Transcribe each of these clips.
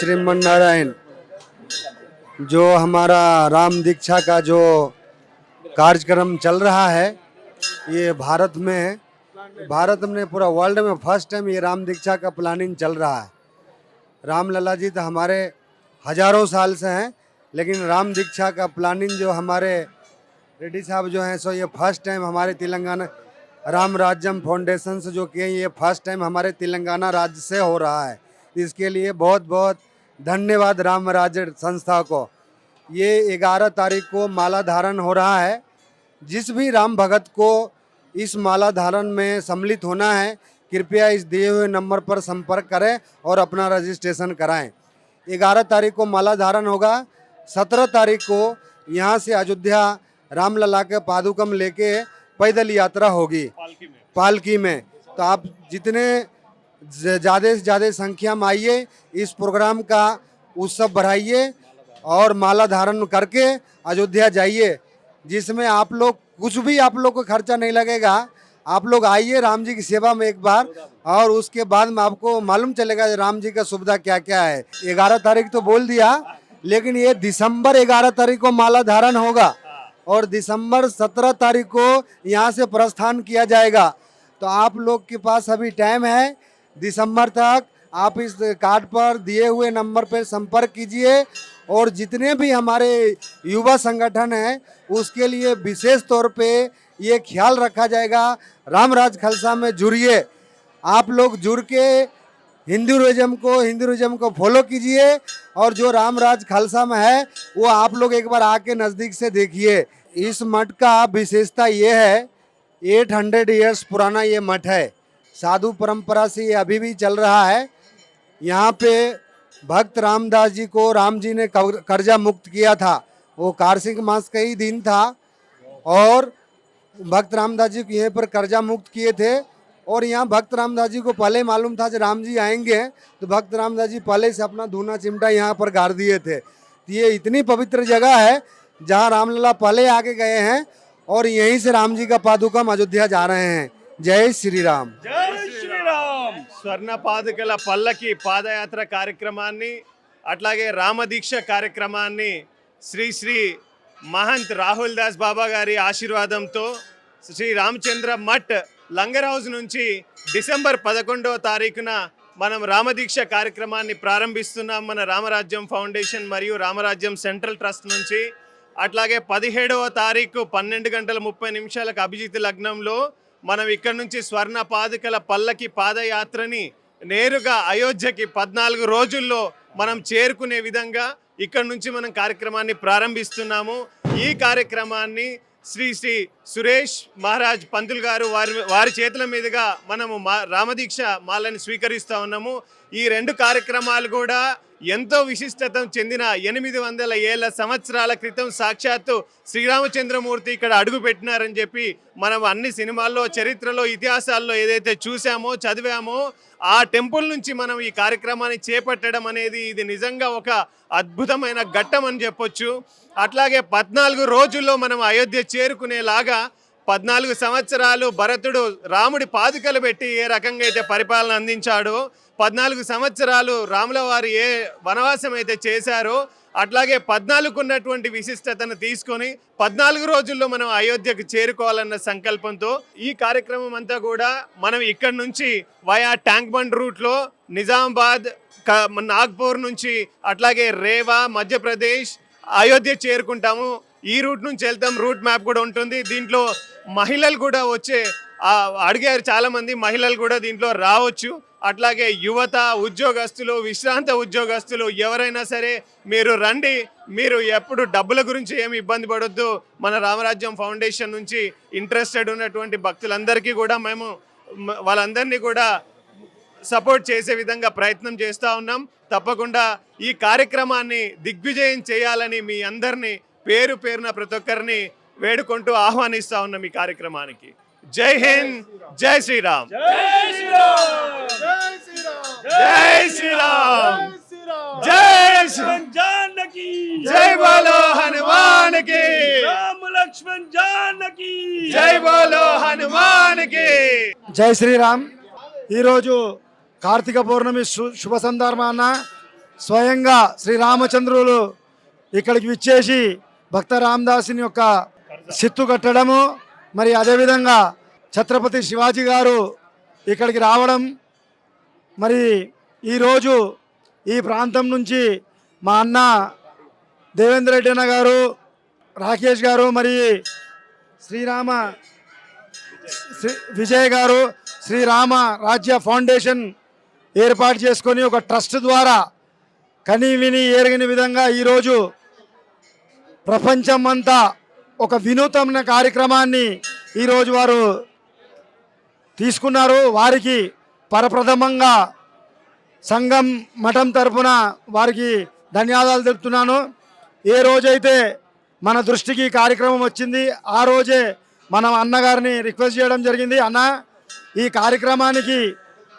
श्रीमन नारायण जो हमारा राम दीक्षा का जो कार्यक्रम चल रहा है, ये भारत में भारत में पूरा वर्ल्ड में फ़र्स्ट टाइम ये राम दीक्षा का प्लानिंग चल रहा है। राम लला जी तो हमारे हज़ारों साल से हैं, लेकिन राम दीक्षा का प्लानिंग जो हमारे रेड्डी साहब जो हैं, सो ये फ़र्स्ट टाइम हमारे तेलंगाना राम राज्यम फाउंडेशन से जो किए ये फ़र्स्ट टाइम हमारे तेलंगाना राज्य से हो रहा है। इसके लिए बहुत बहुत धन्यवाद राम राज्य संस्था को। ये ग्यारह तारीख को माला धारण हो रहा है। जिस भी राम भगत को इस माला धारण में सम्मिलित होना है कृपया इस दिए हुए नंबर पर संपर्क करें और अपना रजिस्ट्रेशन कराएँ। ग्यारह तारीख को माला धारण होगा। सत्रह तारीख को यहाँ से अयोध्या रामलला के पादुकम लेके पैदल यात्रा होगी। पालकी में। पालकी में। तो आप जितने ज़्यादा से ज़्यादा संख्या में आइए, इस प्रोग्राम का उत्सव बढ़ाइए और माला धारण करके अयोध्या जाइए, जिसमें आप लोग, कुछ भी आप लोग को खर्चा नहीं लगेगा। आप लोग आइए राम जी की सेवा में एक बार, और उसके बाद में आपको मालूम चलेगा राम जी का सुविधा क्या क्या है। ग्यारह तारीख तो बोल दिया, लेकिन ये दिसंबर ग्यारह तारीख को माला धारण होगा, और दिसंबर सत्रह तारीख को यहाँ से प्रस्थान किया जाएगा। तो आप लोग के पास अभी टाइम है दिसंबर तक आप इस कार्ड पर दिए हुए नंबर पर संपर्क कीजिए और जितने भी हमारे युवा संगठन हैं, उसके लिए विशेष तौर पे ये ख्याल रखा जाएगा। रामराज खलसा में जुड़िए। आप लोग जुड़ के हिंदुइज्म को हिंदुइज्म को फॉलो कीजिए और जो रामराज खालसा में है, वो आप लोग एक बार आके नज़दीक से देखिए। इस मठ का विशेषता ये है 800 इयर्स पुराना ये मठ है। साधु परंपरा से ये अभी भी चल रहा है। यहाँ पे भक्त रामदास जी को राम जी ने कर्जा मुक्त किया था। वो कार्तिक मास का ही दिन था और भक्त रामदास जी को यहीं पर कर्जा मुक्त किए थे और यहाँ भक्त रामदास जी को पहले मालूम था जब राम जी आएँगे तो भक्त रामदास जी पहले से अपना धूना चिमटा यहाँ पर गाड़ दिए थे। तो ये इतनी पवित्र जगह है जहाँ रामलला पहले आके गए हैं और यहीं से राम जी का पादुकम अयोध्या जा रहे हैं। జై శ్రీరామ్. జై శ్రీరామ్. స్వర్ణ పాదుకల పల్లకి పాదయాత్ర కార్యక్రమాన్ని అట్లాగే రామదీక్ష కార్యక్రమాన్ని శ్రీ శ్రీ మహంత్ రాహుల్ దాస్ బాబా గారి ఆశీర్వాదంతో శ్రీ రామచంద్ర మఠ్ లంగర్ హౌస్ నుంచి డిసెంబర్ పదకొండవ తారీఖున మనం రామదీక్ష కార్యక్రమాన్ని ప్రారంభిస్తున్నాం. మన రామరాజ్యం ఫౌండేషన్ మరియు రామరాజ్యం సెంట్రల్ ట్రస్ట్ నుంచి. అట్లాగే పదిహేడవ తారీఖు పన్నెండు గంటల ముప్పై నిమిషాలకు అభిజిత్ లగ్నంలో మనం ఇక్కడ నుంచి స్వర్ణ పాదుకల పల్లకి పాదయాత్రని నేరుగా అయోధ్యకి పద్నాలుగు రోజుల్లో మనం చేరుకునే విధంగా ఇక్కడ నుంచి మనం కార్యక్రమాన్ని ప్రారంభిస్తున్నాము. ఈ కార్యక్రమాన్ని శ్రీ శ్రీ సురేష్ మహారాజ్ పంతులు గారు వారి వారి చేతుల మీదుగా మనము మా రామదీక్ష మాలని స్వీకరిస్తూ ఉన్నాము. ఈ రెండు కార్యక్రమాలు కూడా ఎంతో విశిష్టత చెందిన ఎనిమిది వందల ఏళ్ళ సంవత్సరాల క్రితం సాక్షాత్తు శ్రీరామచంద్రమూర్తి ఇక్కడ అడుగు పెట్టినారని చెప్పి మనం అన్ని సినిమాల్లో చరిత్రలో ఇతిహాసాల్లో ఏదైతే చూసామో చదివామో ఆ టెంపుల్ నుంచి మనం ఈ కార్యక్రమాన్ని చేపట్టడం అనేది ఇది నిజంగా ఒక అద్భుతమైన ఘట్టం అని చెప్పొచ్చు. అట్లాగే పద్నాలుగు రోజుల్లో మనం అయోధ్య చేరుకునేలాగా పద్నాలుగు సంవత్సరాలు భరతుడు రాముడి పాదుకలు పెట్టి ఏ రకంగా అయితే పరిపాలన అందించాడో పద్నాలుగు సంవత్సరాలు రాముల వారు ఏ వనవాసం అయితే చేశారో అట్లాగే పద్నాలుగు ఉన్నటువంటి విశిష్టతను తీసుకొని పద్నాలుగు రోజుల్లో మనం అయోధ్యకు చేరుకోవాలన్న సంకల్పంతో ఈ కార్యక్రమం అంతా కూడా మనం ఇక్కడ నుంచి వయా ట్యాంక్ బండ్ రూట్లో నిజామాబాద్ నాగ్పూర్ నుంచి అట్లాగే రేవా మధ్యప్రదేశ్ అయోధ్య చేరుకుంటాము. ఈ రూట్ నుంచి వెళ్తాం. రూట్ మ్యాప్ కూడా ఉంటుంది. దీంట్లో మహిళలు కూడా వచ్చే అడిగారు చాలామంది మహిళలు కూడా దీంట్లో రావచ్చు. అట్లాగే యువత ఉద్యోగస్తులు విశ్రాంత ఉద్యోగస్తులు ఎవరైనా సరే మీరు రండి. మీరు ఎప్పుడు డబ్బుల గురించి ఏమి ఇబ్బంది పడొద్దు. మన రామరాజ్యం ఫౌండేషన్ నుంచి ఇంట్రెస్టెడ్ ఉన్నటువంటి భక్తులందరికీ కూడా మేము వాళ్ళందరినీ కూడా సపోర్ట్ చేసే విధంగా ప్రయత్నం చేస్తూ ఉన్నాం. తప్పకుండా ఈ కార్యక్రమాన్ని దిగ్విజయం చేయాలని మీ అందరినీ పేరు పేరున ప్రతి ఒక్కరిని వేడుకుంటూ ఆహ్వానిస్తా ఉన్నాం ఈ కార్యక్రమానికి. జై హింద్ జై శ్రీరామ్. జై శ్రీరామ్. జై శ్రీ జై బోలో హనుమానికి జై బోలో హనుమానికి జై శ్రీరామ్. ఈరోజు కార్తీక పౌర్ణమి శుభ సందర్భాన స్వయంగా శ్రీరామచంద్రులు ఇక్కడికి విచ్చేసి భక్త రామదాసుని యొక్క సిత్తు కట్టడము మరి అదేవిధంగా ఛత్రపతి శివాజీ గారు ఇక్కడికి రావడం మరి ఈరోజు ఈ ప్రాంతం నుంచి మా అన్న దేవేంద్ర రెడ్డి అన్న గారు రాకేష్ గారు మరి శ్రీరామ శ్రీ విజయ్ గారు శ్రీరామ రాజ్య ఫౌండేషన్ ఏర్పాటు చేసుకొని ఒక ట్రస్ట్ ద్వారా కని విని ఎరగని విధంగా ఈరోజు ప్రపంచం అంతా ఒక వినూతన కార్యక్రమాన్ని ఈరోజు వారు తీసుకున్నారు. వారికి పరప్రథమంగా సంఘం మఠం తరపున వారికి ధన్యవాదాలు తెలుపుతున్నాను. ఏ రోజైతే మన దృష్టికి కార్యక్రమం వచ్చింది ఆ రోజే మనం అన్నగారిని రిక్వెస్ట్ చేయడం జరిగింది. అన్న ఈ కార్యక్రమానికి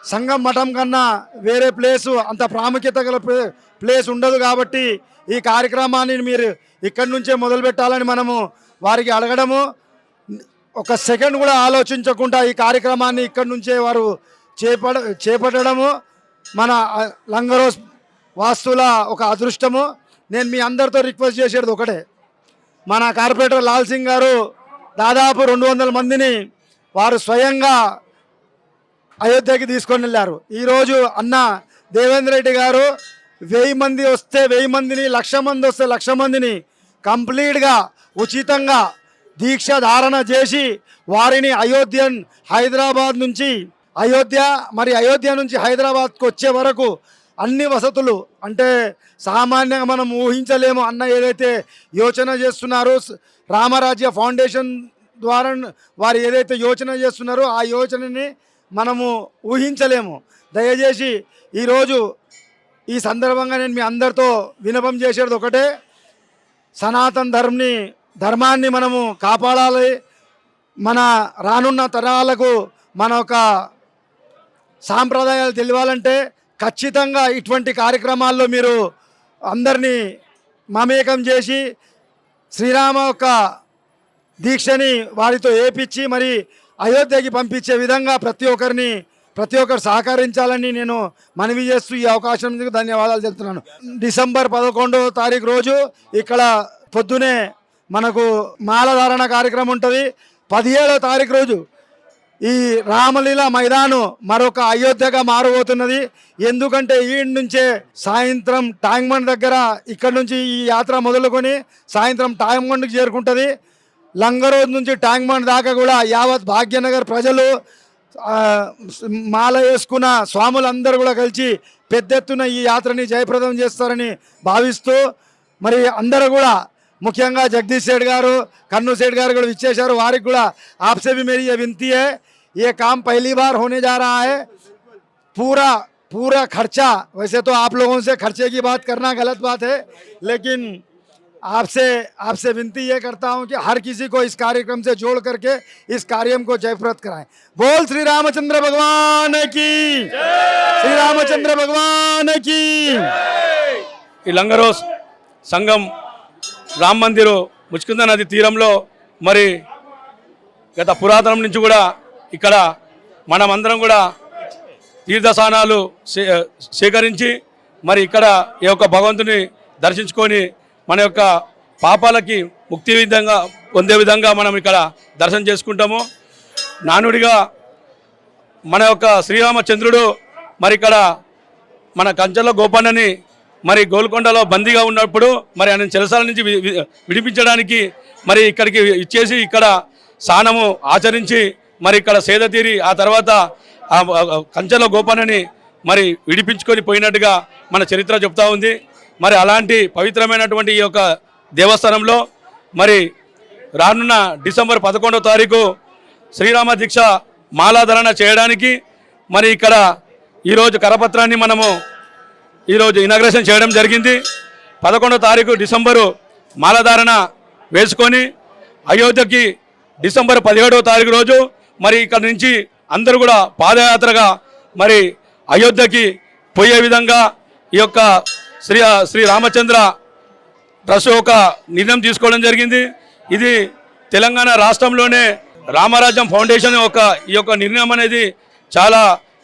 సంఘం మఠం కన్నా వేరే ప్లేసు అంత ప్రాముఖ్యత గల ప్లే- ప్లేస్ ఉండదు కాబట్టి ఈ కార్యక్రమాన్ని మీరు ఇక్కడి నుంచే మొదలు పెట్టాలని మనము వారికి అడగడము. ఒక సెకండ్ కూడా ఆలోచించకుండా ఈ కార్యక్రమాన్ని ఇక్కడి నుంచే వారు చేపడ చేపట్టడము. మన లంగరోస్ వాస్తుల ఒక అదృష్టము. నేను మీ అందరితో రిక్వెస్ట్ చేసేది ఒకటే. మన కార్పొరేటర్ లాల్ సింగ్ గారు దాదాపు రెండు వందల మందిని వారు స్వయంగా అయోధ్యకి తీసుకొని వెళ్ళారు. ఈరోజు అన్న దేవేంద్ర రెడ్డి గారు వెయ్యి మంది వస్తే వెయ్యి మందిని లక్ష మంది వస్తే లక్ష మందిని కంప్లీట్గా ఉచితంగా దీక్ష ధారణ చేసి వారిని అయోధ్యన్ హైదరాబాద్ నుంచి అయోధ్య మరి అయోధ్య నుంచి హైదరాబాద్కు వచ్చే వరకు అన్ని వసతులు అంటే సామాన్యంగా మనం ఊహించలేము అన్న ఏదైతే యోచన చేస్తున్నారో రామరాజ్య ఫౌండేషన్ ద్వారా వారు ఏదైతే యోచన చేస్తున్నారో ఆ యోచనని మనము ఊహించలేము. దయచేసి ఈరోజు ఈ సందర్భంగా నేను మీ అందరితో వినపం చేసేది ఒకటే. సనాతన ధర్మని ధర్మాన్ని మనము కాపాడాలి. మన రానున్న తరాలకు మన ఒక సాంప్రదాయాలు తెలియాలంటే ఖచ్చితంగా ఇటువంటి కార్యక్రమాల్లో మీరు అందరినీ మమేకం చేసి శ్రీరామ యొక్క దీక్షని వారితో ఏపించి మరి అయోధ్యకి పంపించే విధంగా ప్రతి ఒక్కరిని ప్రతి ఒక్కరు సహకరించాలని నేను మనవి చేస్తూ ఈ అవకాశం ధన్యవాదాలు తెలుపుతున్నాను. డిసెంబర్ పదకొండవ తారీఖు రోజు ఇక్కడ పొద్దునే మనకు మాలధారణ కార్యక్రమం ఉంటుంది. పదిహేడవ తారీఖు రోజు ఈ రామలీల మైదాను మరొక అయోధ్యగా మారబోతున్నది. ఎందుకంటే ఈ నుంచే సాయంత్రం టాంగ్మండ్ దగ్గర ఇక్కడ నుంచి ఈ యాత్ర మొదలుకొని సాయంత్రం టాంగ్మండ్కి చేరుకుంటుంది. లంగరోజు నుంచి టాంగ్మండ్ దాకా కూడా యావత్ భాగ్యనగర్ ప్రజలు माल वेकना स्वामल कल यात्री जयप्रदमी भावस्त मरी अंदर मुख्य जगदीश शेटार कन्नू शेटार विचार वारी आपसे भी मेरी यह विनती है ये काम पहली बार होने जा रहा है पूरा पूरा खर्चा वैसे तो आप लोगों से खर्चे की बात करना गलत बात है लेकिन आपसे आपसे विनती ये करता हूँ कि हर किसी को इस कार्यक्रम से जोड़ करके इस कार्यक्रम को जयप्रद कराएं बोल श्री रामचंद्र भगवान की श्री रामचंद्र भगवान की ఈ లంగరోస్ సంఘం రామ్ మందిరు ముచ్చుకుంద నది తీరంలో మరి గత పురాతనం నుంచి కూడా ఇక్కడ మనమందరం కూడా తీర్థస్థానాలు సే సేకరించి మరి ఇక్కడ ఈ యొక్క భగవంతుని దర్శించుకొని మన యొక్క పాపాలకి ముక్తి విధంగా పొందే విధంగా మనం ఇక్కడ దర్శనం చేసుకుంటాము. నానుడిగా మన యొక్క శ్రీరామచంద్రుడు మరి ఇక్కడ మన కంచెలో గోపన్నని మరి గోల్కొండలో బందీగా ఉన్నప్పుడు మరి ఆయన చెలసాల నుంచి వి- విడిపించడానికి మరి ఇక్కడికి ఇచ్చేసి ఇక్కడ స్నానము ఆచరించి మరి ఇక్కడ సేద తీరి ఆ తర్వాత ఆ ఆ కంచెలో గోపన్నని మరి విడిపించుకొని పోయినట్టుగా మన చరిత్ర చెప్తా ఉంది. మరి అలాంటి పవిత్రమైనటువంటి ఈ యొక్క దేవస్థానంలో మరి రానున్న డిసెంబర్ పదకొండవ తారీఖు శ్రీరామ దీక్ష మాలాధరణ చేయడానికి మరి ఇక్కడ ఈరోజు కరపత్రాన్ని మనము ఈరోజు ఇనాగ్రేషన్ చేయడం జరిగింది. పదకొండో తారీఖు డిసెంబరు మాలధారణ వేసుకొని అయోధ్యకి డిసెంబర్ పదిహేడవ తారీఖు రోజు మరి ఇక్కడ నుంచి అందరూ కూడా పాదయాత్రగా మరి అయోధ్యకి పోయే విధంగా ఈ యొక్క శ్రీ శ్రీ రామచంద్ర ట్రస్ట్ ఒక నిర్ణయం తీసుకోవడం జరిగింది. ఇది తెలంగాణ రాష్ట్రంలోనే రామరాజ్యం ఫౌండేషన్ ఒక ఈ యొక్క నిర్ణయం అనేది చాలా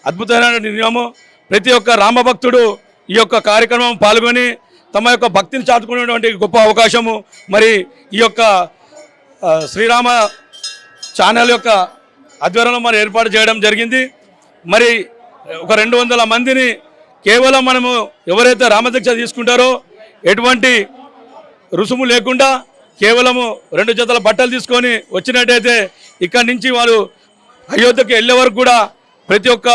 అద్భుతమైన నిర్ణయము. ప్రతి ఒక్క రామభక్తుడు ఈ యొక్క కార్యక్రమం పాల్గొని తమ యొక్క భక్తిని చాటుకునేటువంటి గొప్ప అవకాశము. మరి ఈ యొక్క శ్రీరామ ఛానల్ యొక్క ఆధ్వర్యంలో మరి ఏర్పాటు చేయడం జరిగింది. మరి ఒక రెండు వందల మందిని కేవలం మనము ఎవరైతే రామదీక్ష తీసుకుంటారో ఎటువంటి రుసుము లేకుండా కేవలము రెండు జతల బట్టలు తీసుకొని వచ్చినట్టయితే ఇక్కడి నుంచి వారు అయోధ్యకి వెళ్ళే వరకు కూడా ప్రతి ఒక్క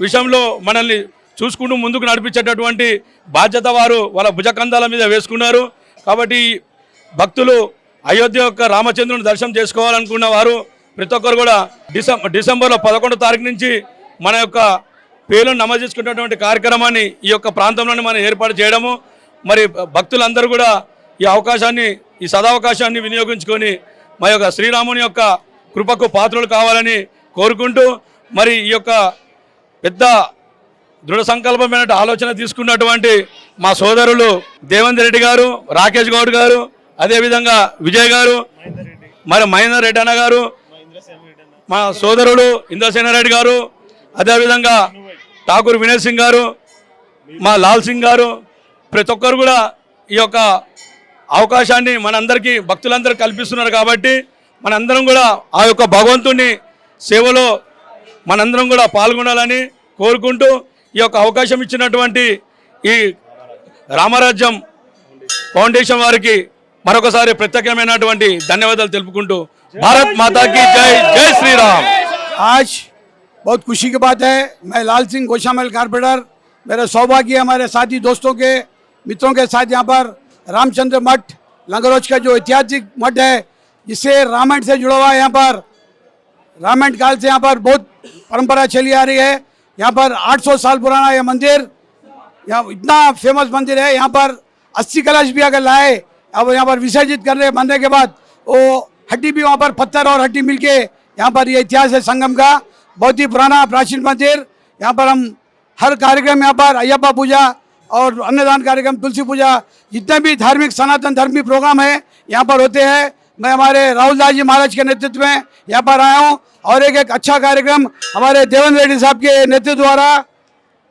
విషయంలో మనల్ని చూసుకుంటూ ముందుకు నడిపించేటటువంటి బాధ్యత వారు వాళ్ళ భుజకంధాల మీద వేసుకున్నారు. కాబట్టి భక్తులు అయోధ్య యొక్క రామచంద్రుని దర్శనం చేసుకోవాలనుకున్న వారు ప్రతి ఒక్కరు కూడా డిసెం డిసెంబర్లో పదకొండో తారీఖు నుంచి మన యొక్క పేర్లను నమోదు చేసుకున్నటువంటి కార్యక్రమాన్ని ఈ యొక్క ప్రాంతంలోనే మనం ఏర్పాటు చేయడము. మరి భక్తులందరూ కూడా ఈ అవకాశాన్ని ఈ సదావకాశాన్ని వినియోగించుకొని మా యొక్క శ్రీరాముని యొక్క కృపకు పాత్రలు కావాలని కోరుకుంటూ మరి ఈ యొక్క పెద్ద దృఢ సంకల్పమైన ఆలోచన తీసుకున్నటువంటి మా సోదరులు దేవేందర్ రెడ్డి గారు రాకేష్ గౌడ్ గారు అదేవిధంగా విజయ్ గారు మరి మహేందర్ రెడ్డి అన్న గారు మా సోదరుడు ఇంద్రసేనారెడ్డి గారు అదేవిధంగా ఠాకూర్ వినయ్ సింగ్ గారు మా లాల్ సింగ్ గారు ప్రతి ఒక్కరు కూడా ఈ యొక్క అవకాశాన్ని మనందరికీ భక్తులందరూ కల్పిస్తున్నారు కాబట్టి మనందరం కూడా ఆ యొక్క భగవంతుని సేవలో మనందరం కూడా పాల్గొనాలని కోరుకుంటూ ఈ యొక్క అవకాశం ఇచ్చినటువంటి ఈ రామరాజ్యం ఫౌండేషన్ వారికి మరొకసారి ప్రత్యేకమైనటువంటి ధన్యవాదాలు తెలుపుకుంటూ భారత్ మాతాకి జై జై శ్రీరామ్. आज बहुत खुशी की बात है। मैं लाल सिंह गोशामल कारपेटर मेरा सौभाग्य हमारे साथी दोस्तों के, मित्रों के साथ यहाँ पर रामचंद्र मठ, लंगरोज का जो ऐतिहासिक मठ है जिससे रामायण से जुड़ा हुआ है यहाँ पर। रामायण काल से यहाँ पर बहुत परंपरा चली आ रही है। यहाँ पर 800 साल पुराना यह मंदिर, यहाँ इतना फ़ेमस मंदिर है। यहाँ पर अस्सी कलश भी अगर लाए, अब यहाँ पर विसर्जित करने, बनने के बाद, वो हड्डी भी वहाँ पर पत्थर और हड्डी मिलके यहाँ पर ये इतिहास है संगम का। बहुत ही पुराना प्राचीन मंदिर। यहाँ पर हम हर कार्यक्रम यहाँ पर अयप्पा पूजा और अन्नदान कार्यक्रम, तुलसी पूजा, जितने भी धार्मिक सनातन धर्मी प्रोग्राम है, यहाँ पर होते हैं। मैं हमारे राहुल दास जी महाराज के नेतृत्व में यहाँ पर आया हूँ और एक एक अच्छा कार्यक्रम हमारे देवेंद्र रेड्डी साहब के नेतृत्व द्वारा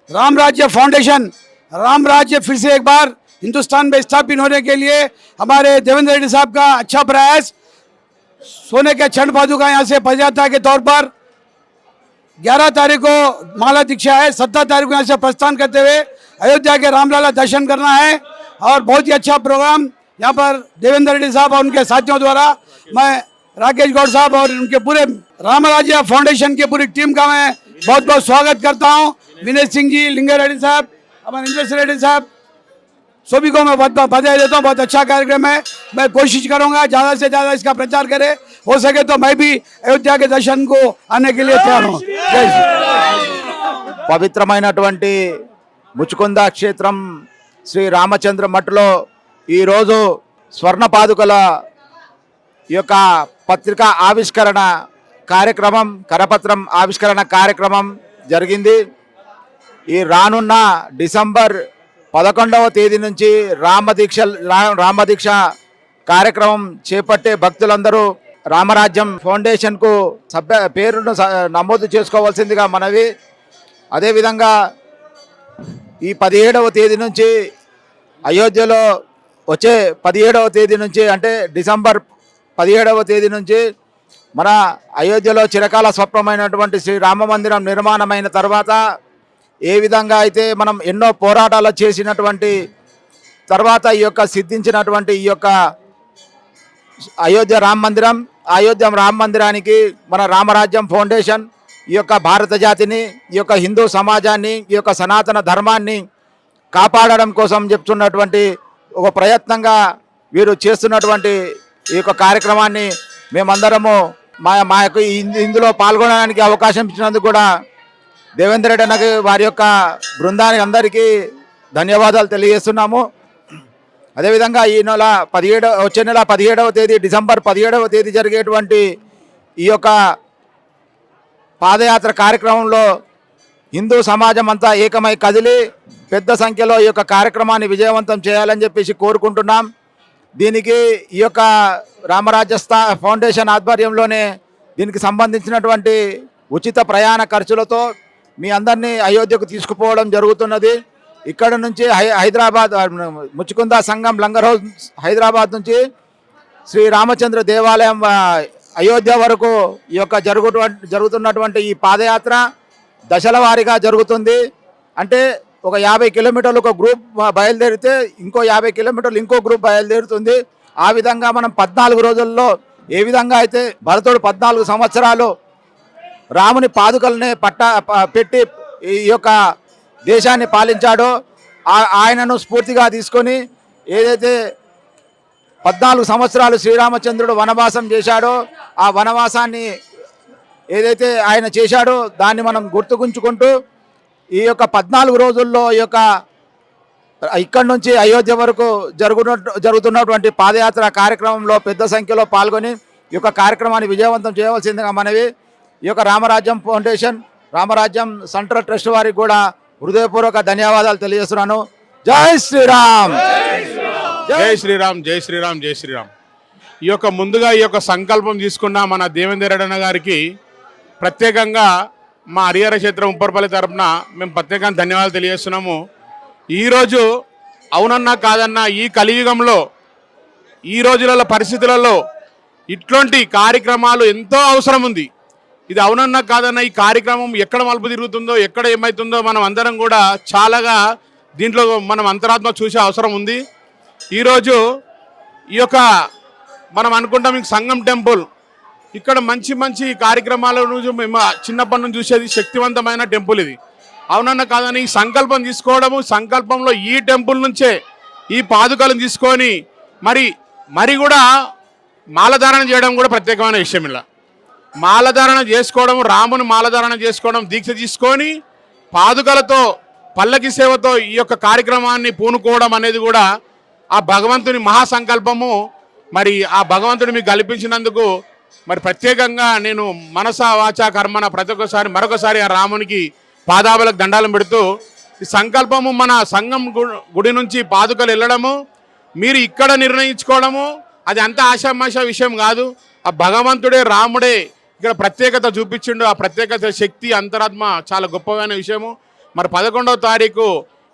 राम राज्य फाउंडेशन, राम राज्य फिर से एक बार हिंदुस्तान में स्थापित होने के लिए हमारे देवेंद्र रेड्डी साहब का अच्छा प्रयास, सोने के छंड पादुका यहाँ से पदयात्रा के तौर पर 11 तारीख को माला दीक्षा है 17 तारीख को यहाँ से प्रस्थान करते हुए अयोध्या के रामलाला दर्शन करना है। और बहुत ही अच्छा प्रोग्राम यहाँ पर देवेंद्र रेड्डी साहब और उनके साथियों द्वारा। मैं राकेश गौड़ साहब और उनके पूरे रामराज्य फाउंडेशन की पूरी टीम का मैं बहुत बहुत स्वागत करता हूँ। विनय सिंह जी, लिंगे रेड्डी साहब हमारे इंद्रेश रेड्डी साहब, सभी को मैं बहुत बधाई देता हूँ। बहुत अच्छा कार्यक्रम है। मैं कोशिश करूँगा ज़्यादा से ज़्यादा इसका प्रचार करे। हो सके तो मैं भी अयोध्या के दर्शन को आने के लिए तैयार हूँ जय श्री పవిత్రమైనటువంటి ముచుకుంద క్షేత్రం శ్రీ రామచంద్ర మఠలో ఈరోజు స్వర్ణ పాదుకల ఈ యొక్క పత్రిక ఆవిష్కరణ కార్యక్రమం కరపత్రం ఆవిష్కరణ కార్యక్రమం జరిగింది ఈ రానున్న డిసెంబర్ పదకొండవ తేదీ నుంచి రామదీక్ష రా- రామదీక్ష కార్యక్రమం చేపట్టే భక్తులందరూ రామరాజ్యం ఫౌండేషన్కు సభ్య పేరును నమోదు చేసుకోవాల్సిందిగా మనవి. అదేవిధంగా ఈ పదిహేడవ తేదీ నుంచి అయోధ్యలో వచ్చే పదిహేడవ తేదీ నుంచి అంటే డిసెంబర్ పదిహేడవ తేదీ నుంచి మన అయోధ్యలో చిరకాల స్వప్నమైనటువంటి శ్రీ రామ మందిరం నిర్మాణమైన తర్వాత ఏ విధంగా అయితే మనం ఎన్నో పోరాటాలు చేసినటువంటి తర్వాత ఈ యొక్క సిద్ధించినటువంటి ఈ యొక్క అయోధ్య రామ మందిరం అయోధ్య రామ మందిరానికి మన రామరాజ్యం ఫౌండేషన్ ఈ యొక్క భారత జాతిని ఈ యొక్క హిందూ సమాజాన్ని ఈ యొక్క సనాతన ధర్మాన్ని కాపాడడం కోసం చెప్తున్నటువంటి ఒక ప్రయత్నంగా వీరు చేస్తున్నటువంటి ఈ యొక్క కార్యక్రమాన్ని మేమందరము మా మా యొక్క ఇందులో పాల్గొనడానికి అవకాశం ఇచ్చినందుకు కూడా దేవేంద్ర రెడ్డి అన్నకి వారి యొక్క బృందానికి అందరికీ ధన్యవాదాలు తెలియజేస్తున్నాము. అదేవిధంగా ఈ నెల పదిహేడవ వచ్చే నెల పదిహేడవ తేదీ డిసెంబర్ పదిహేడవ తేదీ జరిగేటువంటి ఈ యొక్క పాదయాత్ర కార్యక్రమంలో హిందూ సమాజం అంతా ఏకమై కదిలి పెద్ద సంఖ్యలో ఈ యొక్క కార్యక్రమాన్ని విజయవంతం చేయాలని చెప్పేసి కోరుకుంటున్నాం. దీనికి ఈ యొక్క రామరాజ్య స్థా ఫౌండేషన్ ఆధ్వర్యంలోనే దీనికి సంబంధించినటువంటి ఉచిత ప్రయాణ ఖర్చులతో మీ అందరినీ అయోధ్యకు తీసుకుపోవడం జరుగుతున్నది. ఇక్కడ నుంచి హై- హైదరాబాద్ ముచ్చుకుంద సంఘం లంగర్ హౌస్ హైదరాబాద్ నుంచి శ్రీ రామచంద్ర దేవాలయం అయోధ్య వరకు ఈ యొక్క జరుగు జరుగుతున్నటువంటి ఈ పాదయాత్ర దశల వారీగా జరుగుతుంది. అంటే ఒక యాభై కిలోమీటర్లు ఒక గ్రూప్ బయలుదేరితే ఇంకో యాభై కిలోమీటర్లు ఇంకో గ్రూప్ బయలుదేరుతుంది. ఆ విధంగా మనం పద్నాలుగు రోజుల్లో ఏ విధంగా అయితే భరతుడు పద్నాలుగు సంవత్సరాలు రాముని పాదుకల్ని పట్ట ప- పెట్టి ఈ యొక్క దేశాన్ని పాలించాడో ఆ- ఆయనను స్ఫూర్తిగా తీసుకొని ఏదైతే పద్నాలుగు సంవత్సరాలు శ్రీరామచంద్రుడు వనవాసం చేశాడో ఆ వనవాసాన్ని ఏదైతే ఆయన చేశాడో దాన్ని మనం గుర్తుకుంచుకుంటూ ఈ యొక్క పద్నాలుగు రోజుల్లో ఈ యొక్క ఇక్కడి నుంచి అయోధ్య వరకు జరుగున జరుగుతున్నటువంటి పాదయాత్ర కార్యక్రమంలో పెద్ద సంఖ్యలో పాల్గొని ఈ యొక్క కార్యక్రమాన్ని విజయవంతం చేయవలసిందిగా మనవి. ఈ యొక్క రామరాజ్యం ఫౌండేషన్ రామరాజ్యం సెంట్రల్ ట్రస్ట్ వారికి కూడా హృదయపూర్వక ధన్యవాదాలు తెలియజేస్తున్నాను. జై శ్రీరామ్! జై శ్రీరామ్ జై శ్రీరామ్ జై శ్రీరామ్. ఈ యొక్క ముందుగా ఈ యొక్క సంకల్పం తీసుకున్న మన దేవేందర్ అన్న గారికి ప్రత్యేకంగా మా హరిహర క్షేత్రం ఉప్పరపల్లి తరఫున మేము ప్రత్యేకంగా ధన్యవాదాలు తెలియజేస్తున్నాము. ఈరోజు అవునన్నా కాదన్నా ఈ కలియుగంలో ఈ రోజులలో పరిస్థితులలో ఇట్లాంటి కార్యక్రమాలు ఎంతో అవసరం ఉంది. ఇది అవునన్నా కాదన్నా ఈ కార్యక్రమం ఎక్కడ మలుపు తిరుగుతుందో ఎక్కడ ఏమవుతుందో మనం అందరం కూడా చాలాగా దీంట్లో మనం అంతరాత్మ చూసే అవసరం ఉంది. ఈరోజు ఈ యొక్క మనం అనుకుంటాం ఇంక సంగం టెంపుల్. ఇక్కడ మంచి మంచి కార్యక్రమాల నుంచి మేము చిన్నప్పటి నుంచి చూసేది శక్తివంతమైన టెంపుల్ ఇది. అవునన్న కాదని ఈ సంకల్పం తీసుకోవడము సంకల్పంలో ఈ టెంపుల్ నుంచే ఈ పాదుకలను తీసుకొని మరి మరి కూడా మాలధారణ చేయడం కూడా ప్రత్యేకమైన విషయం ఇలా. మాలధారణ చేసుకోవడం రాముని మాలధారణ చేసుకోవడం దీక్ష తీసుకొని పాదుకలతో పల్లకి సేవతో ఈ యొక్క కార్యక్రమాన్ని పూనుకోవడం అనేది కూడా ఆ భగవంతుని మహాసంకల్పము. మరి ఆ భగవంతుడు మీకు కల్పించినందుకు మరి ప్రత్యేకంగా నేను మనస వాచ కర్మన ప్రతి ఒక్కసారి మరొకసారి ఆ రామునికి పాదాబులకు దండాలను పెడుతూ ఈ సంకల్పము మన సంఘం గు- గుడి నుంచి పాదుకలు వెళ్ళడము మీరు ఇక్కడ నిర్ణయించుకోవడము అది అంత ఆశామాష విషయం కాదు. ఆ భగవంతుడే రాముడే ఇక్కడ ప్రత్యేకత చూపించిండు. ఆ ప్రత్యేకత శక్తి అంతరాత్మ చాలా గొప్పమైన విషయము. మరి పదకొండవ తారీఖు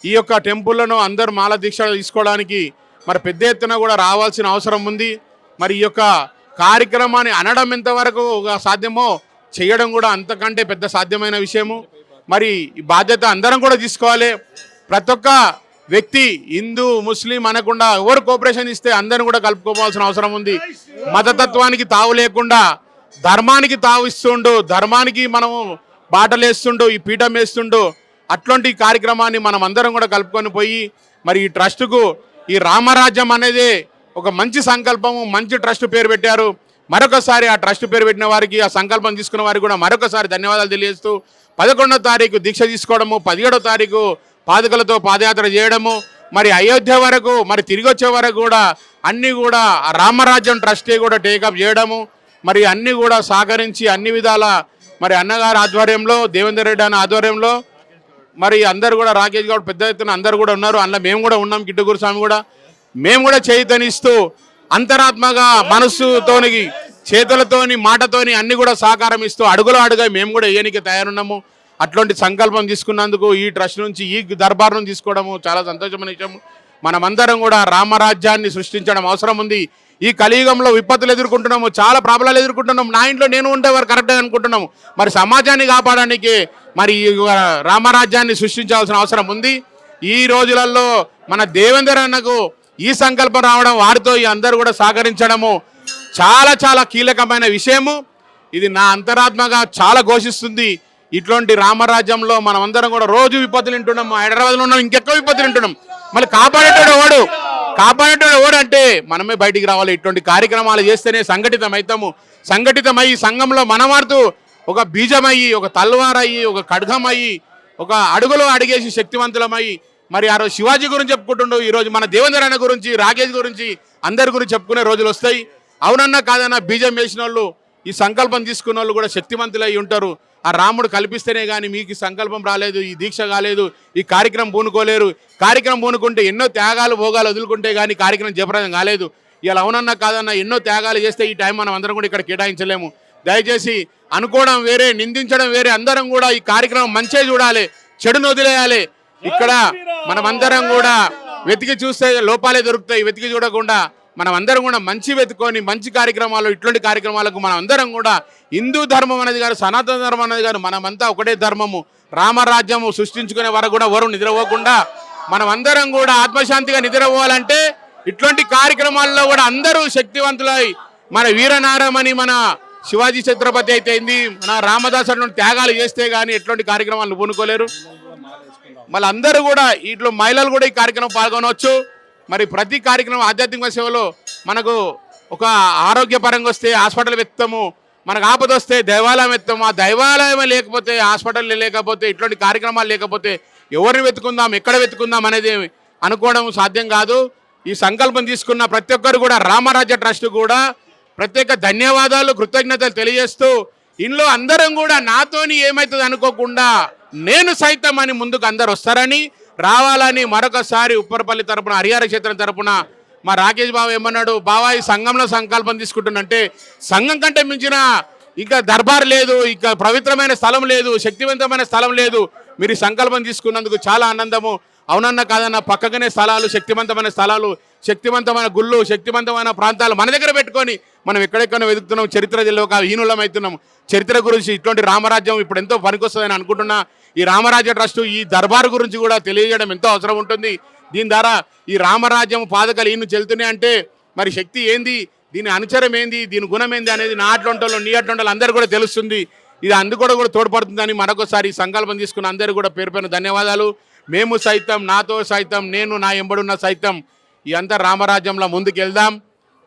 ఈ యొక్క టెంపుల్లను అందరూ మాల దీక్ష తీసుకోవడానికి మరి పెద్ద ఎత్తున కూడా రావాల్సిన అవసరం ఉంది. మరి ఈ యొక్క కార్యక్రమాన్ని అనడం ఎంతవరకు సాధ్యమో చేయడం కూడా అంతకంటే పెద్ద సాధ్యమైన విషయము. మరి ఈ బాధ్యత అందరం కూడా తీసుకోవాలి. ప్రతి ఒక్క వ్యక్తి హిందూ ముస్లిం అనకుండా ఎవరు కోఆపరేషన్ ఇస్తే అందరిని కూడా కలుపుకోవాల్సిన అవసరం ఉంది. మతతత్వానికి తావు లేకుండా ధర్మానికి తావిస్తుండు ధర్మానికి మనము బాటలేస్తుండు ఈ పీఠం వేస్తుండు అట్లాంటి కార్యక్రమాన్ని మనం అందరం కూడా కలుపుకొని పోయి మరి ఈ ట్రస్టుకు ఈ రామరాజ్యం అనేది ఒక మంచి సంకల్పము మంచి ట్రస్ట్ పేరు పెట్టారు. మరొకసారి ఆ ట్రస్ట్ పేరు పెట్టిన వారికి ఆ సంకల్పం తీసుకున్న వారికి కూడా మరొకసారి ధన్యవాదాలు తెలియజేస్తూ పదకొండో తారీఖు దీక్ష తీసుకోవడము పదిహేడో తారీఖు పాదుకలతో పాదయాత్ర చేయడము మరి అయోధ్య వరకు మరి తిరిగి వచ్చే వరకు కూడా అన్నీ కూడా రామరాజ్యం ట్రస్టే కూడా టేకప్ చేయడము మరి అన్నీ కూడా సహకరించి అన్ని విధాల మరి అన్నగారి ఆధ్వర్యంలో దేవేందర్ రెడ్డి అన్న ఆధ్వర్యంలో మరి అందరు కూడా రాకేష్ గౌడ్ పెద్ద ఎత్తున అందరు కూడా ఉన్నారు. అందులో మేము కూడా ఉన్నాం కిట్టుగురు స్వామి కూడా. మేము కూడా చైతన్యిస్తూ అంతరాత్మగా మనస్సుతోని చేతులతోని మాటతోని అన్ని కూడా సహకారం ఇస్తూ అడుగులో అడుగా మేము కూడా ఏనికి తయారున్నాము. అట్లాంటి సంకల్పం తీసుకున్నందుకు ఈ ట్రస్ట్ నుంచి ఈ దర్బార్ నుంచి తీసుకోవడము చాలా సంతోషమైన విషయం మనమందరం కూడా రామరాజ్యాన్ని సృష్టించడం అవసరం ఉంది. ఈ కలియుగంలో విపత్తులు ఎదుర్కొంటున్నాము చాలా ప్రాబ్లాలు ఎదుర్కొంటున్నాము. నా ఇంట్లో నేను ఉంటే వారు కరెక్ట్గా అనుకుంటున్నాము. మరి సమాజాన్ని కాపాడడానికి మరి ఈ రామరాజ్యాన్ని సృష్టించాల్సిన అవసరం ఉంది. ఈ రోజులలో మన దేవేందర్ అన్నకు ఈ సంకల్పం రావడం వారితో ఈ అందరూ కూడా సహకరించడము చాలా చాలా కీలకమైన విషయము. ఇది నా అంతరాత్మగా చాలా ఘోషిస్తుంది. ఇట్లాంటి రామరాజ్యంలో మనం అందరం కూడా రోజు విపత్తులు వింటున్నాము. హైదరాబాద్లో ఉన్నాం ఇంకెక్కువ విపత్తులు వింటున్నాం మళ్ళీ కాపాడేటోడు ఎవడు? కాపాడేటోడు ఎవడు అంటే మనమే బయటికి రావాలి. ఇటువంటి కార్యక్రమాలు చేస్తేనే సంఘటితం అవుతాము సంఘటితమై సంఘంలో మనమాడుతూ ఒక బీజమయ్యి ఒక తల్వారయ్యి ఒక ఖడ్గమయ్యి ఒక అడుగులో అడిగేసి శక్తివంతులమై మరి ఆ రోజు శివాజీ గురించి చెప్పుకుంటుండు. ఈరోజు మన దేవేంద్ర అన్న గురించి రాకేష్ గురించి అందరి గురించి చెప్పుకునే రోజులు వస్తాయి. అవునన్నా కాదన్నా బీజం వేసిన వాళ్ళు ఈ సంకల్పం తీసుకున్న వాళ్ళు కూడా శక్తివంతులై ఉంటారు. ఆ రాముడు కల్పిస్తేనే కానీ మీకు సంకల్పం రాలేదు ఈ దీక్ష కాలేదు ఈ కార్యక్రమం పూనుకోలేరు. కార్యక్రమం పూనుకుంటే ఎన్నో త్యాగాలు భోగాలు వదులుకుంటే కానీ కార్యక్రమం జయప్రదం కాలేదు. ఇలా అవునన్నా కాదన్నా ఎన్నో త్యాగాలు చేస్తే ఈ టైం మనం అందరం కూడా ఇక్కడ కేటాయించలేము. దయచేసి అనుకోవడం వేరే నిందించడం వేరే అందరం కూడా ఈ కార్యక్రమం మంచే చూడాలి చెడును వదిలేయాలి. ఇక్కడ మనమందరం కూడా వెతికి చూస్తే లోపాలే దొరుకుతాయి వెతికి చూడకుండా మనం అందరం కూడా మంచి వెతుకొని మంచి కార్యక్రమాలు ఇటువంటి కార్యక్రమాలకు మనం అందరం కూడా హిందూ ధర్మం అనేది కాదు సనాతన ధర్మం అనేది కాదు మనమంతా ఒకటే ధర్మము. రామరాజ్యము సృష్టించుకునే వరకు కూడా ఎవరు నిద్రపోకుండా మనం అందరం కూడా ఆత్మశాంతిగా నిద్రపోవాలంటే ఇటువంటి కార్యక్రమాల్లో కూడా అందరూ శక్తివంతులై మన వీరనారమని మన శివాజీ ఛత్రపతి అయితే ఏంది? మన రామదాస్ అటువంటి త్యాగాలు చేస్తే కానీ ఎటువంటి కార్యక్రమాలు పూనుకోలేరు మళ్ళీ అందరూ కూడా ఇట్లో మహిళలు కూడా ఈ కార్యక్రమం పాల్గొనవచ్చు. మరి ప్రతి కార్యక్రమం ఆధ్యాత్మిక సేవలో మనకు ఒక ఆరోగ్యపరంగా వస్తే హాస్పిటల్ విత్తము మనకు ఆపద వస్తే దేవాలయం ఎత్తాము ఆ దైవాలయం లేకపోతే హాస్పిటల్ లేకపోతే ఇట్లాంటి కార్యక్రమాలు లేకపోతే ఎవరిని వెతుకుందాం ఎక్కడ వెతుకుందాం అనేది అనుకోవడం సాధ్యం కాదు. ఈ సంకల్పం తీసుకున్న ప్రతి ఒక్కరు కూడా రామరాజ్య ట్రస్ట్ కూడా ప్రత్యేక ధన్యవాదాలు కృతజ్ఞతలు తెలియజేస్తూ ఇంట్లో అందరం కూడా నాతోని ఏమవుతుంది అనుకోకుండా నేను సైతం అని ముందుకు అందరు వస్తారని రావాలని మరొకసారి ఉప్పరపల్లి తరపున హరిహర క్షేత్రం తరపున మా రాకేష్ బాబు ఏమన్నాడు బావా ఈ సంఘంలో సంకల్పం తీసుకుంటున్నంటే సంఘం కంటే మించిన ఇంకా దర్బార్ లేదు ఇంకా పవిత్రమైన స్థలం లేదు శక్తివంతమైన స్థలం లేదు. మీరు సంకల్పం తీసుకున్నందుకు చాలా ఆనందము. అవునన్న కాదన్న పక్కగానే స్థలాలు శక్తివంతమైన స్థలాలు శక్తివంతమైన గుళ్ళు శక్తివంతమైన ప్రాంతాలు మన దగ్గర పెట్టుకొని మనం ఎక్కడెక్కడ వెతుకుతున్నాం చరిత్ర తెలియక హీనులం అవుతున్నాం. చరిత్ర గురించి ఇటువంటి రామరాజ్యం ఇప్పుడు ఎంతో పనికొస్తుందని అనుకుంటున్నా. ఈ రామరాజ్య ట్రస్ట్ ఈ దర్బార్ గురించి కూడా తెలియజేయడం ఎంతో అవసరం ఉంటుంది. దీని ద్వారా ఈ రామరాజ్యం పాదకలు ఈయన చెల్తున్నాయి అంటే మరి శక్తి ఏంది? దీని అనుచరం ఏంది? దీని గుణం ఏంది అనేది నా అట్లంటోళ్ళు నీ అట్లంటోళ్ళు అందరూ కూడా తెలుస్తుంది. ఇది అందుకు కూడా తోడ్పడుతుందని మరొకసారి సంకల్పం తీసుకున్న అందరూ కూడా పేరు ధన్యవాదాలు. మేము సైతం నాతో సైతం నేను నా ఎంబడున్న సైతం ఈ అంతా రామరాజ్యంలో ముందుకెళ్దాం.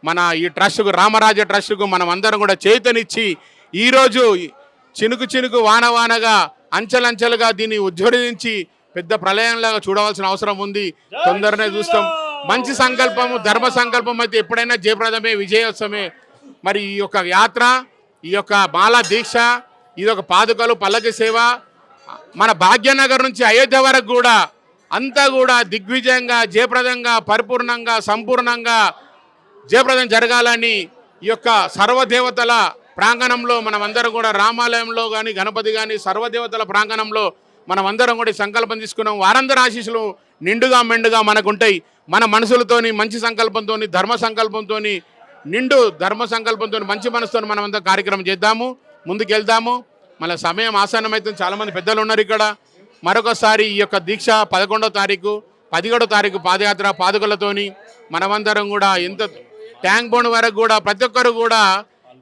మన ఈ ట్రస్ట్కు రామరాజ్య ట్రస్ట్కు మనం అందరం కూడా చేతనిచ్చి ఈరోజు చినుకు చినుకు వాన వానగా అంచెలంచెలుగా దీన్ని ఉజ్వరించి పెద్ద ప్రళయంలాగా చూడవలసిన అవసరం ఉంది. తొందరనే చూస్తాం. మంచి సంకల్పము ధర్మ సంకల్పం అయితే ఎప్పుడైనా జయప్రదమే విజయోత్సవమే. మరి ఈ యొక్క యాత్ర ఈ యొక్క మాలా దీక్ష ఇది ఒక పాదుకలు పల్లకి సేవ మన భాగ్యనగర్ నుంచి అయోధ్య వరకు కూడా అంతా కూడా దిగ్విజయంగా జయప్రదంగా పరిపూర్ణంగా సంపూర్ణంగా జయప్రదం జరగాలని ఈ యొక్క సర్వదేవతల ప్రాంగణంలో మనమందరం కూడా రామాలయంలో కానీ గణపతి కానీ సర్వదేవతల ప్రాంగణంలో మనమందరం కూడా సంకల్పం తీసుకున్నాం. వారందరి ఆశీస్సులు నిండుగా మెండుగా మనకు ఉంటాయి మన మనసులతోని మంచి సంకల్పంతో ధర్మ సంకల్పంతో నిండు ధర్మ సంకల్పంతో మంచి మనసుతో మనమంతా కార్యక్రమం చేద్దాము ముందుకెళ్దాము. మళ్ళీ సమయం ఆసన్నమైతే చాలామంది పెద్దలు ఉన్నారు ఇక్కడ. మరొకసారి ఈ యొక్క దీక్ష పదకొండో తారీఖు పదిహేడో తారీఖు పాదయాత్ర పాదుకలతోని మనమందరం కూడా ఎంత ట్యాంక్ బోర్డు వరకు కూడా ప్రతి ఒక్కరు కూడా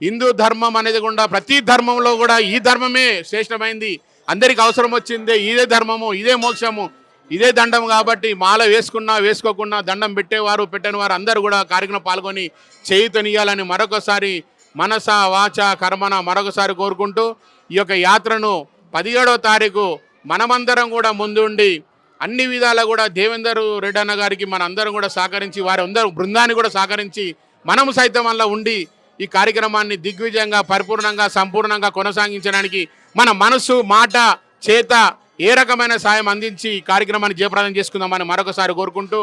హిందూ ధర్మం అనేది కూడా ప్రతి ధర్మంలో కూడా ఈ ధర్మమే శ్రేష్టమైంది. అందరికి అవసరం వచ్చిందే ఇదే ధర్మము ఇదే మోక్షము ఇదే దండం కాబట్టి మాల వేసుకున్నా వేసుకోకున్నా దండం పెట్టేవారు పెట్టని వారు అందరూ కూడా కార్యక్రమం పాల్గొని చేయుతనియాలని మరొకసారి మనస వాచ కర్మన మరొకసారి కోరుకుంటూ ఈ యొక్క యాత్రను పదిహేడవ తారీఖు మనమందరం కూడా ముందుండి అన్ని విధాలా కూడా దేవేందర్ రెడ్డి అన్న గారికి మన అందరం కూడా సహకరించి వారి అందరూ బృందాన్ని కూడా సహకరించి మనము సైతం వల్ల ఉండి ఈ కార్యక్రమాన్ని దిగ్విజయంగా పరిపూర్ణంగా సంపూర్ణంగా కొనసాగించడానికి మన మనసు మాట చేత ఏ రకమైన సాయం అందించి ఈ కార్యక్రమాన్ని జయప్రదం చేసుకుందామని మరొకసారి కోరుకుంటూ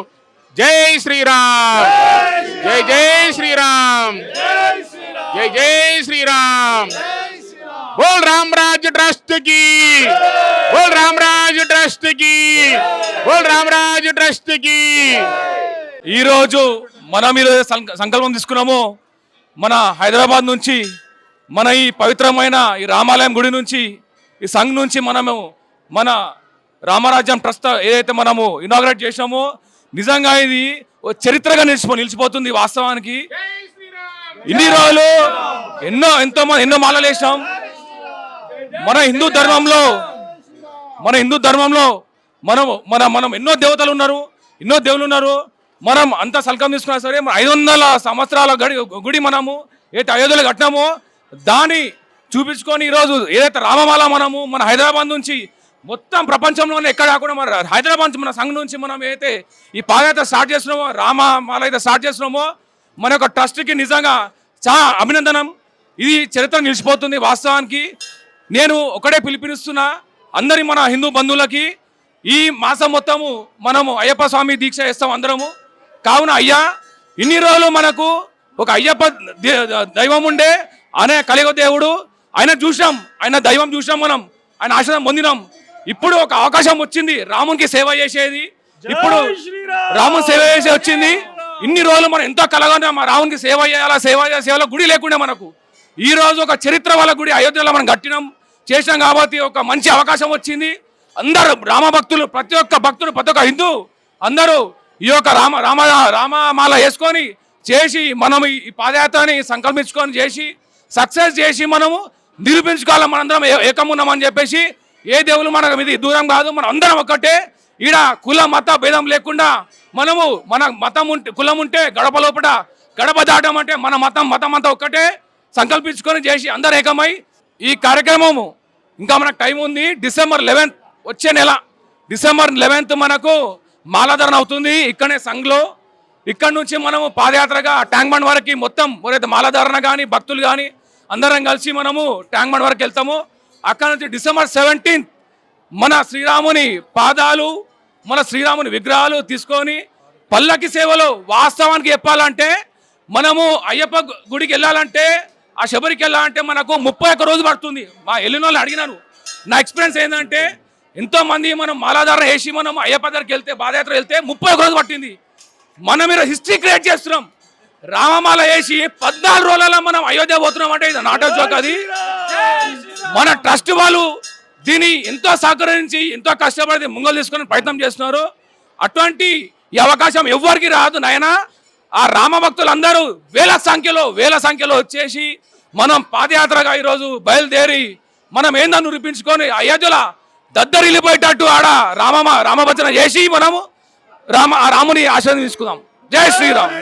జై శ్రీరామ్! జై జై శ్రీరామ్! జై జై శ్రీరామ్! బోల్ రామరాజ్ ట్రస్ట్కి బోల్ రామరాజ్ ట్రస్ట్కి బోల్ రామరాజ్ ట్రస్ట్కి ఈరోజు మనం మీరు సంకల్పం తీసుకున్నాము మన హైదరాబాద్ నుంచి మన ఈ పవిత్రమైన ఈ రామాలయం గుడి నుంచి ఈ సంఘ్ నుంచి మనము మన రామరాజ్యం ట్రస్ట్ ఏదైతే మనము ఇనాగ్రేట్ చేసామో నిజంగా ఇది ఓ చరిత్రగా నిలిచిపో నిలిచిపోతుంది వాస్తవానికి. ఇన్ని రోజులు ఎన్నో ఎంతో మంది ఎన్నో మాలలు వేసాం మన హిందూ ధర్మంలో మన హిందూ ధర్మంలో మనం మన మనం ఎన్నో దేవతలు ఉన్నారు ఎన్నో దేవుళ్ళు ఉన్నారు. మనం అంత సల్కం తీసుకున్నా సరే ఐదు వందల సంవత్సరాల గడి గుడి మనము ఏదైతే అయోధ్యలో కట్టినామో దాన్ని చూపించుకొని ఈరోజు ఏదైతే రామమాల మనము మన హైదరాబాద్ నుంచి మొత్తం ప్రపంచంలోనే ఎక్కడ కాకుండా మన హైదరాబాద్ నుంచి మన సంఘం నుంచి మనం ఏదైతే ఈ పాదయాత్ర స్టార్ట్ చేస్తున్నామో రామమాల అయితే స్టార్ట్ చేస్తున్నామో మన యొక్క ట్రస్ట్కి నిజంగా చాలా అభినందనం. ఇది చరిత్ర నిలిచిపోతుంది వాస్తవానికి. నేను ఒకటే పిలిపిస్తున్నా అందరి మన హిందూ బంధువులకి ఈ మాసం మొత్తము మనము అయ్యప్ప స్వామి దీక్ష చేస్తాం అందరము. కావున అయ్యా ఇన్ని రోజులు మనకు ఒక అయ్యప్ప దైవం ఉండే ఆయన కలిగ దేవుడు ఆయన చూసాం ఆయన దైవం చూసాం మనం ఆయన ఆశ్రదం పొందినాం. ఇప్పుడు ఒక అవకాశం వచ్చింది రామునికి సేవ చేసేది. ఇప్పుడు. రాముని సేవ చేసి వచ్చింది. ఇన్ని రోజులు మనం ఎంతో కలగా మా రామునికి సేవ చేయాలా సేవ చేయాలా సేవలో గుడి లేకుండే మనకు. ఈ రోజు ఒక చరిత్ర వాళ్ళ గుడి అయోధ్యలో మనం కట్టినాం. చేసినాం కాబట్టి ఒక మంచి అవకాశం వచ్చింది. అందరూ రామ భక్తులు ప్రతి ఒక్క భక్తుడు ప్రతి ఒక్క హిందూ అందరూ ఈ యొక్క రామ రామ రామమాల వేసుకొని చేసి మనం ఈ పాదయాత్రని సంకల్పించుకొని చేసి సక్సెస్ చేసి మనము నిరూపించుకోవాలి. మనందరం ఏకమున్నామని చెప్పేసి ఏ దేవులు మనకు ఇది దూరం కాదు. మనం అందరం ఒక్కటే. ఈడ కుల మత భేదం లేకుండా మనము మన మతం ఉంటే కులం ఉంటే గడప లోపల గడప దాటం అంటే మన మతం మతం అంతా ఒక్కటే. సంకల్పించుకొని చేసి అందరు ఏకమై ఈ కార్యక్రమము ఇంకా మనకు టైం ఉంది. డిసెంబర్ లెవెన్త్ వచ్చే నెల. డిసెంబర్ లెవెన్త్ మనకు మాలాధరణ అవుతుంది. ఇక్కడనే సంఘ్లో ఇక్కడ నుంచి మనము పాదయాత్రగా ట్యాంక్ బండ్ వరకు మొత్తం ఎవరైతే మాలాధారణ కానీ భక్తులు కానీ అందరం కలిసి మనము ట్యాంక్ బండ్ వరకు వెళ్తాము. అక్కడ నుంచి డిసెంబర్ సెవెంటీన్త్ మన శ్రీరాముని పాదాలు మన శ్రీరాముని విగ్రహాలు తీసుకొని పల్లకి సేవలో వాస్తవానికి చెప్పాలంటే మనము అయ్యప్ప గుడికి వెళ్ళాలంటే ఆ శబరికి వెళ్ళాలంటే మనకు ముప్పై ఒక్క రోజు పడుతుంది. మా వెళ్ళిన వాళ్ళు అడిగినాను. నా ఎక్స్పీరియన్స్ ఏంటంటే ఎంతోమంది మనం మాలాధారణ వేసి మనం అయ్యప్ప దగ్గరికి వెళ్తే పాదయాత్ర వెళ్తే ముప్పై ఒక్క రోజు పట్టింది. మనం మీరు హిస్టరీ క్రియేట్ చేస్తున్నాం. రామమాల వేసి పద్నాలుగు రోజులలో మనం అయోధ్య పోతున్నాం అంటే ఇది నాటో జోక్ అది. మన ట్రస్ట్ వాళ్ళు దీన్ని ఎంతో సహకరించి ఎంతో కష్టపడి ముంగలు తీసుకొని ప్రయత్నం చేస్తున్నారు. అటువంటి ఈ అవకాశం ఎవ్వరికి రాదు నాయనా. ఆ రామ భక్తులందరూ వేల సంఖ్యలో వేల సంఖ్యలో వచ్చేసి మనం పాదయాత్రగా ఈరోజు బయలుదేరి మనం ఏందన్ను నిరూపించుకొని అయోధ్యల దద్దరిల్లిపోయేటట్టు ఆడ రామ రామభజన చేసి మనము రామ ఆ రాముని ఆశీర్వదించుకుందాం. తీసుకుందాం జై శ్రీరామ్.